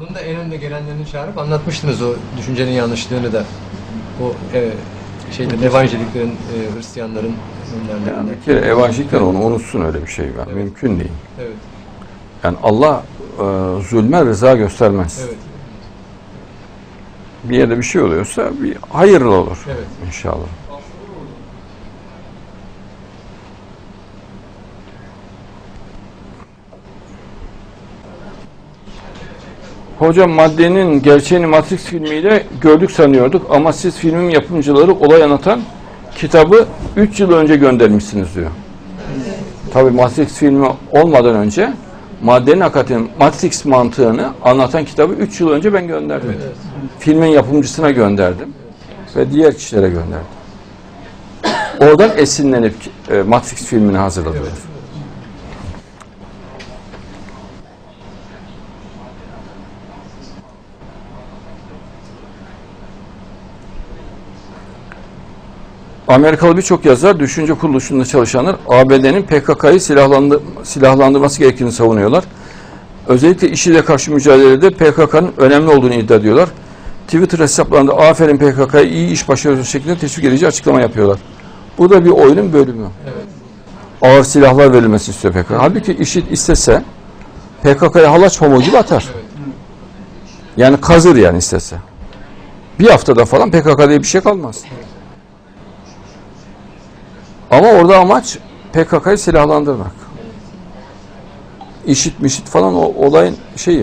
Onun da en önde gelenlerini çağırıp anlatmıştınız o düşüncenin yanlışlığını da. O e, şeyde evangeliklerin, e, Hristiyanların. Yani bir kere evangelikler onu unutsun öyle bir şey. Ben. Mümkün değil. Evet, Yani Allah e, zulme rıza göstermez. evet, Bir yerde bir şey oluyorsa bir hayırlı olur evet. inşallah. Hocam maddenin gerçeğini Matrix filmiyle gördük sanıyorduk ama siz filmin yapımcıları olay anlatan kitabı 3 yıl önce göndermişsiniz diyor. Tabi Matrix filmi olmadan önce maddenin hakikaten Matrix mantığını anlatan kitabı 3 yıl önce ben gönderdim. Filmin yapımcısına gönderdim ve diğer kişilere gönderdim. Oradan esinlenip e, Matrix filmini hazırladılar. Amerikalı birçok yazar, düşünce kuruluşunda çalışanlar ABD'nin PKK'yı silahlandı, silahlandırması gerektiğini savunuyorlar. Özellikle IŞİD'e karşı mücadelede PKK'nın önemli olduğunu iddia ediyorlar. Twitter hesaplarında aferin PKK'ya iyi iş başarıyoruz şeklinde teşvik edici açıklama yapıyorlar. Bu da bir oyunun bölümü. Ağır silahlar verilmesi istiyor PKK. Halbuki IŞİD istese PKK'ya halaç pamuğu gibi atar. Yani kazır yani istese. Bir haftada falan PKK diye bir şey kalmaz. Ama orada amaç PKK'yı silahlandırmak. İşit mişit falan o olayın şeyi.